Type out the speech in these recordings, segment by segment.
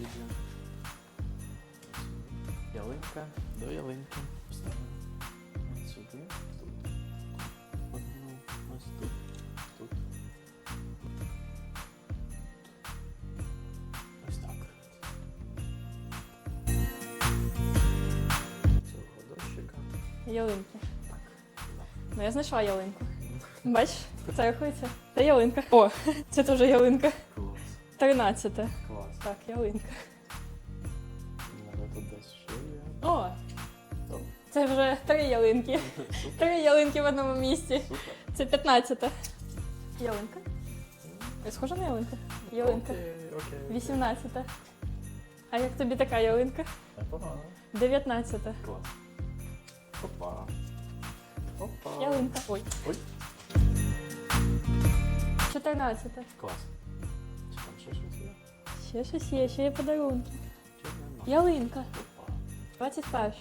біля ялинка до ялинки. Поставимо сюди, тут. Одну ось тут, тут. Ось так. Цього дощика. Ялинки. Так. Ну я знайшла ялинку. Ну. Бачиш, це рахується. Це ялинка. О, це теж ялинка. Клас. Тринадцяте. Клас. Так, ялинка. Може тут десь ще є. О, О, це вже три ялинки. Три ялинки в одному місці. Супер. Це 15. Ялинка. Я схожа на ялинку? Ялинка. Окей, окей. 18. А як тобі така ялинка? Непогано. 19. Клас. Опа. Опа. Ялинка. Ой. Ой. 14. Клас. Ще щось є, ще є подарунки. Ялинка. Опа. 21.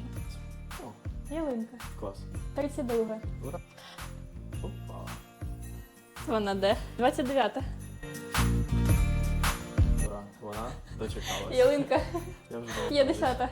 Ялинка. клас. 32. Ура. Опа. Вона де? 29. Ура. Вона дочекалась. Ялинка. Я вже 50.